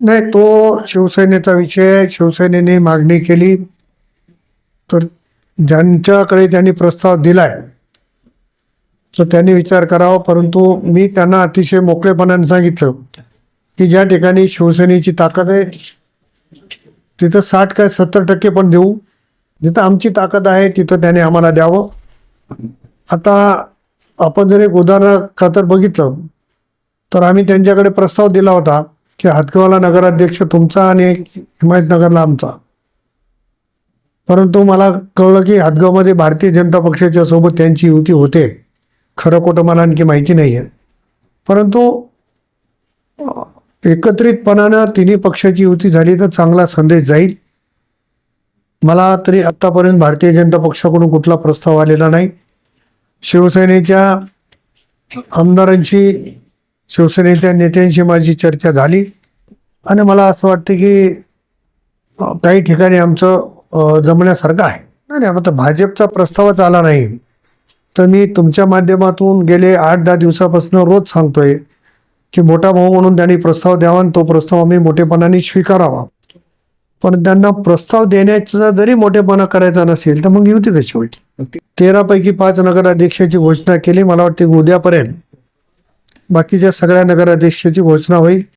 नाही तो शिवसेनेचा विषय शिवसेनेने मागणी केली. तर ज्यांच्याकडे त्यांनी प्रस्ताव दिलाय तर त्यांनी विचार करावा. परंतु मी त्यांना अतिशय मोकळेपणाने सांगितलं की ज्या ठिकाणी शिवसेनेची ताकद आहे तिथं साठ काय सत्तर टक्के पण देऊ. जिथं आमची ताकद आहे तिथं त्याने आम्हाला द्यावं. आता आपण जर एक उदाहरण खातर बघितलं तर आम्ही त्यांच्याकडे प्रस्ताव दिला होता. की हातगावला नगराध्यक्ष तुमचा आणि हिमायतनगरला आमचा. परंतु मला कळलं की हातगावमध्ये भारतीय जनता पक्षाच्या सोबत त्यांची युती होते. खरं खोटं मला आणखी माहिती नाही आहे परंतु एकत्रितपणानं तिन्ही पक्षाची युती झाली तर चांगला संदेश जाईल. मला तरी आत्तापर्यंत भारतीय जनता पक्षाकडून कुठला प्रस्ताव आलेला नाही. शिवसेनेच्या आमदारांशी शिवसेनेच्या नेत्यांशी माझी चर्चा झाली. आणि मला असं वाटतं की काही ठिकाणी आमचं जमण्यासारखं आहे. नाही नाही आता भाजपचा प्रस्तावच आला नाही. तर मी तुमच्या माध्यमातून गेले आठ दहा दिवसापासून रोज सांगतोय की मोठा भाऊ म्हणून त्यांनी प्रस्ताव द्यावा आणि तो प्रस्ताव आम्ही मोठेपणाने स्वीकारावा. पण त्यांना प्रस्ताव देण्याचा जरी मोठेपणा करायचा नसेल तर मग युती कशी होईल? तेरापैकी पाच नगराध्यक्षाची घोषणा केली मला वाटते की उद्यापर्यंत बाकीच्या सगळ्या नगराध्यक्षाची घोषणा होईल